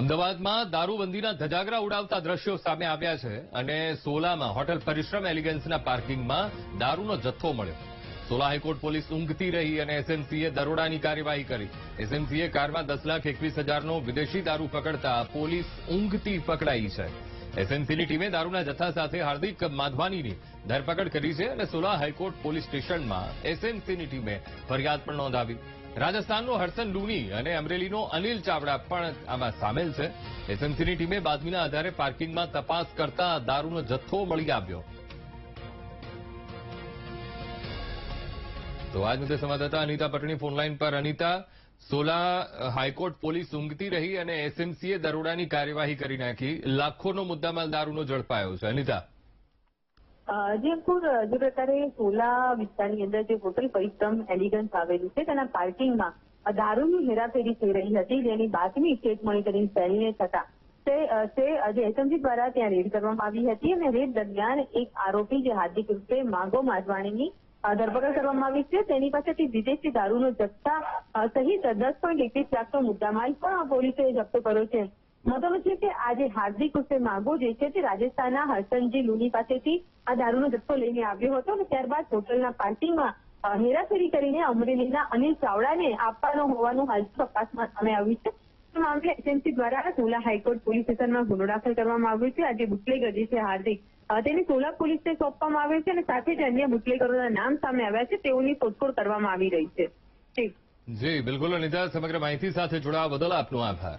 અમદાવાદમાં દારૂબંધીના ધજાગરા ઉડાવતા દ્રશ્યો સામે આવ્યા છે અને સોલામાં હોટેલ પરિશ્રમ એલિગન્સના પાર્કિંગમાં દારૂનો જથ્થો મળ્યો. સોલા હાઈકોર્ટ પોલીસ ઊંઘતી રહી અને એસએમસીએ દરોડાની કાર્યવાહી કરી. એસએમસીએ કારમાં દસ લાખ એકવીસ હજારનો વિદેશી દારૂ પકડતા પોલીસ ઊંઘતી પકડાઈ છે. એસએમસીની ટીમે દારૂના જથ્થા સાથે હાર્દિક માધવાનીની ધરપકડ કરી છે અને સોલા હાઈકોર્ટ પોલીસ સ્ટેશનમાં એસએનસીની ટીમે ફરિયાદ પણ નોંધાવી. રાજસ્થાનનો હર્ષન લુની અને અમરેલીનો અનિલ ચાવડા પણ આમાં સામેલ છે. એસએમસીની ટીમે બાતમીના આધારે પાર્કિંગમાં તપાસ કરતા દારૂનો જથ્થો મળી આવ્યો. તો આજ મુદ્દે સંવાદદાતા અનિતા પટણી ફોનલાઈન પર. Anita, Sola high court police ઊંઘતી રહી અને એસએમસીએ દરોડાની કાર્યવાહી કરી નાખી. લાખોનો મુદ્દામાલ દારૂનો ઝડપાયો છે. અનિતા. જે, અંકુર, જે પ્રકારે સોલા વિસ્તારની અંદર જે હોટલ પરિશ્રમ એલિગન્સ આવેલું છે, તેના પાર્કિંગમાં દારૂની હેરાફેરી થઈ રહી હતી, જેની બાતમી સ્ટેટ મોનિટરિંગ સેલને થતા તે જે એસએમસી દ્વારા ત્યાં રેડ કરવામાં આવી હતી અને રેડ દરમિયાન એક આરોપી જે હાર્દિક રૂપે માગો માધવાણીની ધરપકડ કરવામાં આવી છે. તેની પાસેથી વિદેશી દારૂનો જથ્થા સહિત દસ પોઈન્ટ એકવીસ લાખનો મુદ્દામાલ પણ પોલીસે જપ્ત કર્યો છે. મહત્વનું છે કે આજે હાર્દિક ઉર્ફે માગો, જે છે તે રાજસ્થાનના હરસનજી લુની પાસેથી આ દારૂનો જથ્થો લઈને આવ્યો હતો અને ત્યારબાદ હોટલના પાર્કિંગમાં હેરાફેરી કરીને અમરેલીના અનિલ ચાવડાને આપવાનો હોવાનું હાલ તપાસમાં સામે આવ્યું છે. મામલે એસએમસી દ્વારા સોલા હાઈકોર્ટ પોલીસ સ્ટેશનમાં ગુનો દાખલ કરવામાં આવ્યો છે. આજે બુટલેગર, જે છે હાર્દિક તેને સોલા પોલીસને સોંપવામાં આવ્યો છે અને સાથે જ અન્ય બુટલેગરોના નામ સામે આવ્યા છે. તેઓની શોધખોળ કરવામાં આવી રહી છે. જી, બિલકુલ અનિતા, સમગ્ર માહિતી સાથે જોડાવા બદલ આપનો આભાર.